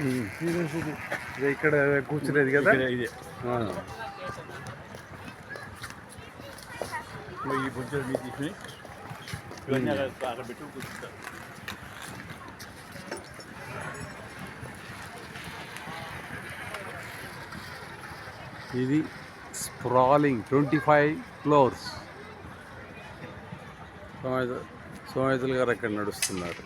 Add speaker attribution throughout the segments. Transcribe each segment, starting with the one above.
Speaker 1: ఇదే ఇక్కడ కూర్చునేది కదా?
Speaker 2: ఇదే. ఈ బొజ్జలు మీరు తీసుకుని ఇవన్నీ అక్కడ పెట్టి కూర్చుంటారు.
Speaker 1: ఇది స్ప్రాలింగ్ ట్వంటీ ఫైవ్ ఫ్లోర్స్ సోమేత సోమేతలు గారు అక్కడ నడుస్తున్నారు.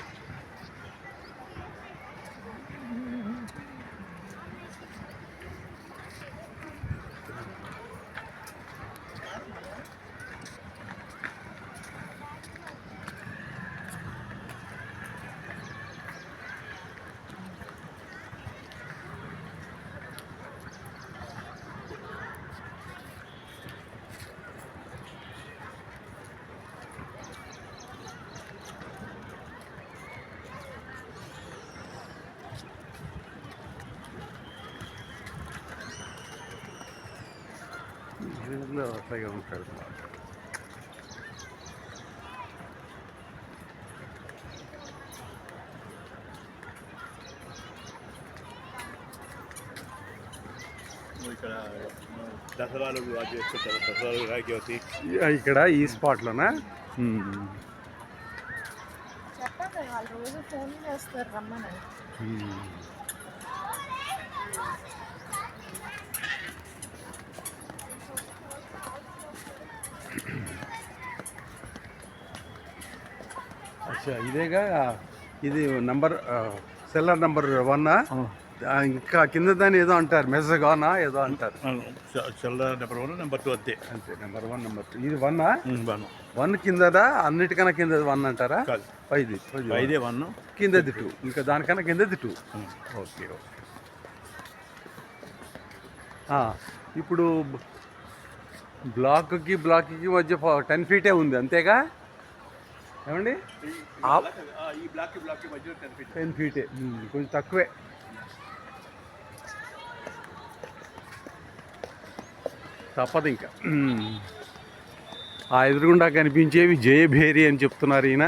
Speaker 1: ఇందులో అట్లాగే ఉంటాడు.
Speaker 2: ఇక్కడ దసరాలు దసరాలు రాజ్యోతి
Speaker 1: ఇక్కడ ఈ స్పాట్లోనా? మ్మ్.
Speaker 3: చెప్పండి వాళ్ళు రోజు ఫోన్ చేస్తారు రమ్మని.
Speaker 1: అచ్చా ఇదేగా ఇది నంబర్ సెల్లర్ నంబర్ వన్నా ఇంకా కింద దాన్ని ఏదో అంటారు మెజగానా ఏదో అంటారు.
Speaker 2: చల్లర నెంబర్ వన్ నెంబర్ టూ అంతే.
Speaker 1: అంతే నెంబర్ వన్ నెంబర్ టూ. ఇది వన్నా?
Speaker 2: వన్.
Speaker 1: వన్ కిందదా అన్నిటికన్నా కింద వన్ అంటారా? పైది
Speaker 2: ఐదే వన్.
Speaker 1: కిందది టూ. ఇంకా దానికన్నా కిందది టూ. Okay okay. ఇప్పుడు బ్లాక్కి బ్లాక్కి మధ్య టెన్ ఫీటే ఉంది అంతేగా? ఏమండి?
Speaker 2: టెన్ ఫీట్
Speaker 1: కొంచెం తక్కువే. తప్పదు ఇంకా. ఆ ఎదురుగుండా కనిపించేవి జయభేరి అని చెప్తున్నారు ఈయన.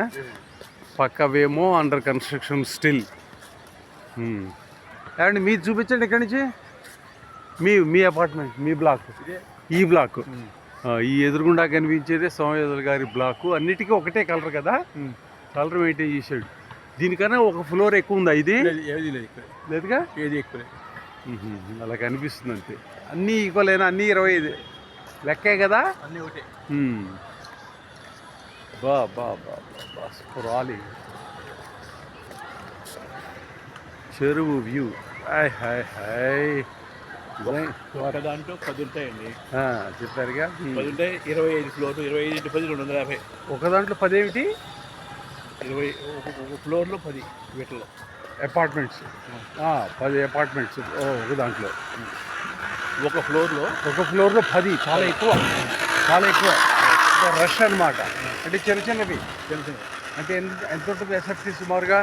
Speaker 1: పక్కవేమో అండర్ కన్స్ట్రక్షన్ స్టిల్ ఏమండి మీరు చూపించండి ఇక్కడి నుంచి? మీ మీ అపార్ట్మెంట్ మీ బ్లాక్ ఈ బ్లాక్ ఈ ఎదురుగుండా కనిపించేదే సోమయాజుల గారి బ్లాకు అన్నిటికీ ఒకటే కలర్ కదా? కలర్ మెయింటైన్ చేసాడు దీనికన్నా ఒక ఫ్లోర్ ఎక్కువ ఉందా ఇది?
Speaker 2: ఏది లేదు
Speaker 1: లేదుగా?
Speaker 2: ఏది ఎక్కువ. లేదు.
Speaker 1: అలా కనిపిస్తుంది అంతే అన్నీ ఈక్వల్ అయినా అన్నీ ఇరవై ఐదు. లెక్కే కదా?
Speaker 2: అన్నీ ఒకటే.
Speaker 1: బా బా బా బా చెరువు వ్యూ హాయ్ హాయ్ హాయ్.
Speaker 2: దాంట్లో పది ఉంటాయండి
Speaker 1: చెప్పారుగా.
Speaker 2: పది ఉంటాయి ఇరవై ఐదు ఫ్లోర్ ఇరవై ఐదు పది రెండు వందల యాభై.
Speaker 1: ఒక దాంట్లో పదేమిటి?
Speaker 2: ఇరవై ఒక ఫ్లోర్లో పది వీటిలో
Speaker 1: అపార్ట్మెంట్స్ పది అపార్ట్మెంట్స్ ఓ, ఒక దాంట్లో.
Speaker 2: ఒక ఫ్లోర్లో
Speaker 1: ఒక ఫ్లోర్లో పది చాలా ఎక్కువ. చాలా ఎక్కువ. రష్ అన్నమాట. అంటే చిన్న చిన్నవి.
Speaker 2: తెలిసిన
Speaker 1: అంటే ఎంత ఎంత ఉంటుంది ఎస్ఎఫ్టీ సుమారుగా?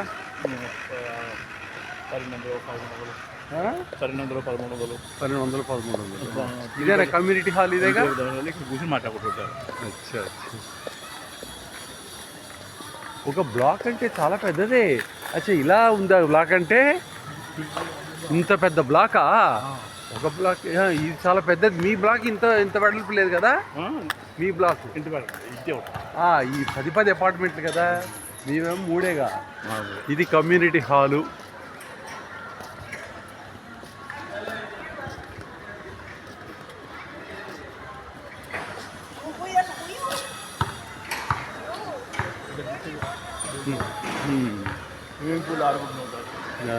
Speaker 2: పన్నెండు వందలు
Speaker 1: ఆ?
Speaker 2: పన్నెండు వందలు పదమూడు వందలు.
Speaker 1: పన్నెండు వందలు పదమూడు వందలు. ఇదేనా కమ్యూనిటీ హాల్ ఇదేగా?
Speaker 2: దానివల్ల ఇక్కడ కూర్చొని మాట్లాడుకుంటుంటారు
Speaker 1: అచ్చా అచ్చా. ఒక బ్లాక్ అంటే చాలా పెద్దదే. అచ్చా ఇలా ఉందా బ్లాక్ అంటే? ఇంత పెద్ద బ్లాకా ఒక బ్లాక్ ఇది చాలా పెద్దది. మీ బ్లాక్ ఇంత ఇంత వెడల్పు లేదు కదా? మీ బ్లాక్
Speaker 2: ఇంటి
Speaker 1: ఈ పది పది అపార్ట్మెంట్లు కదా? మీవేమో మూడేగా? ఇది కమ్యూనిటీ హాలు హ్మ్.
Speaker 2: స్విమ్మింగ్ పూల్ ఆడుకుంటూ ఉంటారు
Speaker 1: ఆ.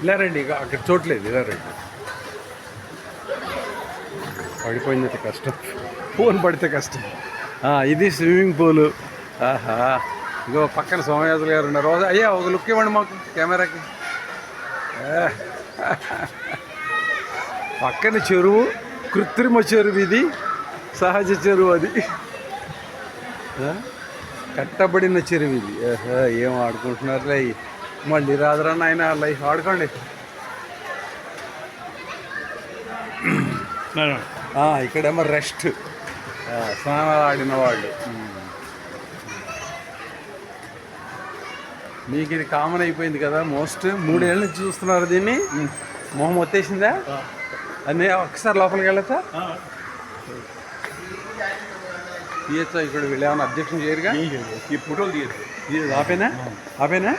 Speaker 1: ఇలా రండి ఇక అక్కడ చోట్లేదు ఇలా రండి పడిపోయిందంటే కష్టం ఫోన్ పడితే కష్టం ఆ, ఇది స్విమ్మింగ్ పూల్ ఆహా. ఇగో పక్కన సోమయాజులు గారు ఉన్నారు. రోజు అయ్యా ఒక లుక్ ఇవ్వండి మాకు కెమెరాకి. పక్కన చెరువు కృత్రిమ చెరువు ఇది. సహజ చెరువు అది? కట్టబడిన చెరువు ఇది. ఏం ఆడుకుంటున్నారులే. మళ్ళీ రాదురా నాయన లైఫ్ ఆడుకోండి. ఇక్కడేమో రెస్ట్ స్నానాలు ఆడిన వాళ్ళు. మీకు ఇది కామన్ అయిపోయింది కదా మోస్ట్ మూడేళ్ళ నుంచి చూస్తున్నారు దీన్ని. మొహం వచ్చేసిందా అన్నీ ఒకసారి లోపలికి వెళ్ళచ్చా? తీయచ్చా? ఇక్కడ వీళ్ళు ఏమైనా అబ్జెక్షన్ చేయరుగా?
Speaker 2: ఈ ఫోటోలు
Speaker 1: ఇది ఆపేనా? ఆపేనా?